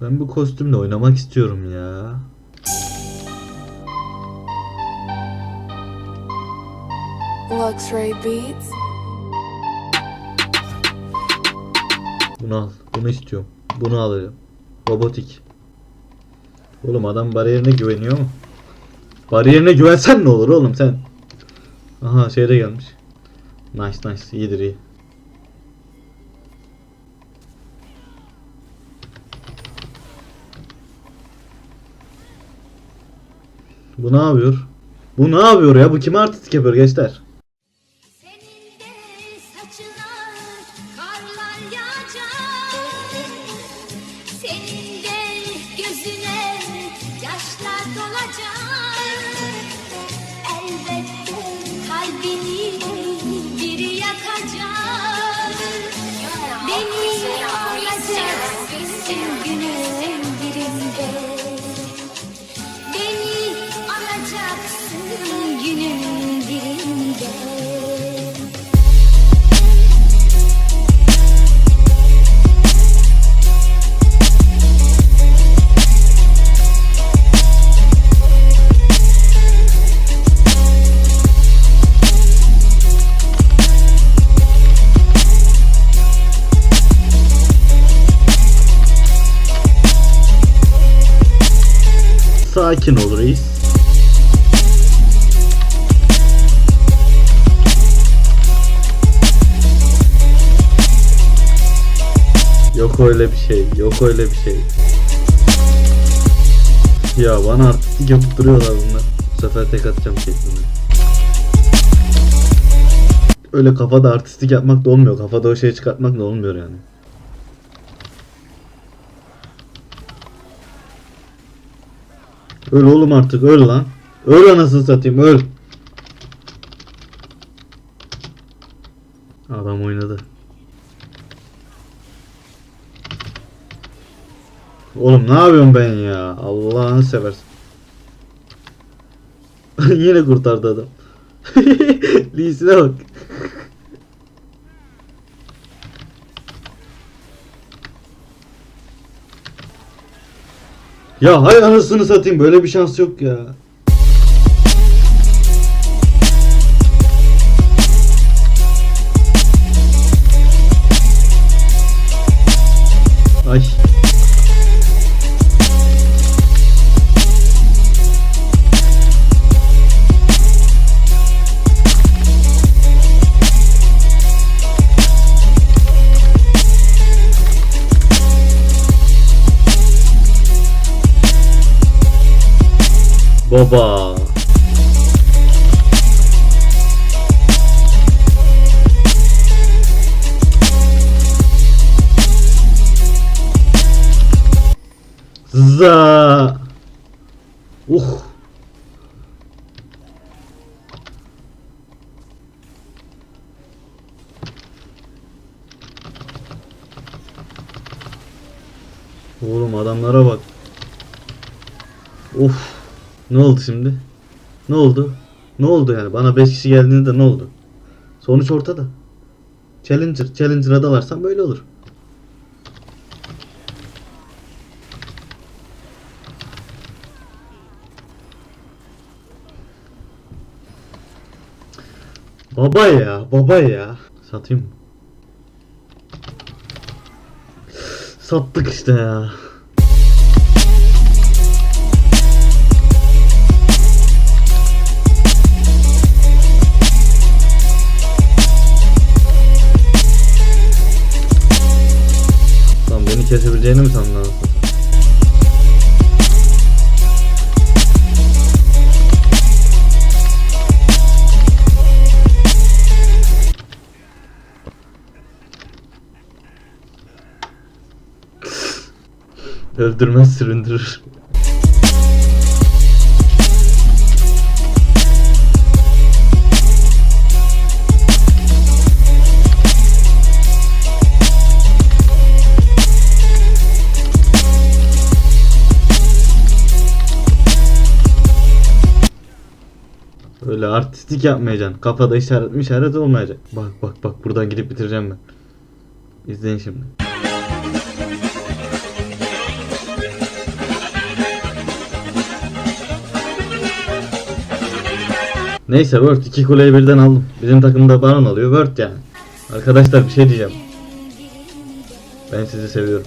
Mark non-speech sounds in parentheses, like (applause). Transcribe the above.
Ben bu kostümle oynamak istiyorum ya. Luxray Beats. Bunu al. Bunu istiyorum. Bunu alacağım. Robotik. Oğlum adam bariyerine güveniyor mu? Bariyerine güvensen ne olur oğlum sen? Aha şeyde gelmiş. Nice nice iyidir iyi. Bu ne yapıyor? Bu ne yapıyor ya? Bu kime artistik yapıyor gençler? Sakin ol reis. Yok öyle bir şey. Yok öyle bir şey. Ya bana artistik yapıp duruyorlar bunlar. Bu sefer tek atacağım şeklinde. Öyle kafada artistik yapmak da olmuyor. Kafada o şeyi çıkartmak da olmuyor yani. Öl oğlum artık öl lan. Öl anasını satayım öl. Adam oynadı. Oğlum ne yapıyorum ben ya? Allah'ını seversen. (laughs) Yine kurtardı adam. (laughs) Lee'sine bak. Ya hay anasını satayım böyle bir şans yok ya. Baba. Za. Uh. Oğlum adamlara bak. Of. Ne oldu şimdi? Ne oldu? Ne oldu yani? Bana 5 kişi geldiğinde ne oldu? Sonuç ortada. Challenger, Challenger'a dalarsan böyle olur. Baba ya, baba ya. Satayım mı? Sattık işte ya. Kesebileceğini mi sandın anasını? Öldürmez süründürür. Öyle artistik yapmayacaksın. Kafada işaret işaret olmayacak. Bak bak bak buradan gidip bitireceğim ben. İzleyin şimdi. Neyse Word iki kuleyi birden aldım. Bizim takımda Baron alıyor Word yani. Arkadaşlar bir şey diyeceğim. Ben sizi seviyorum.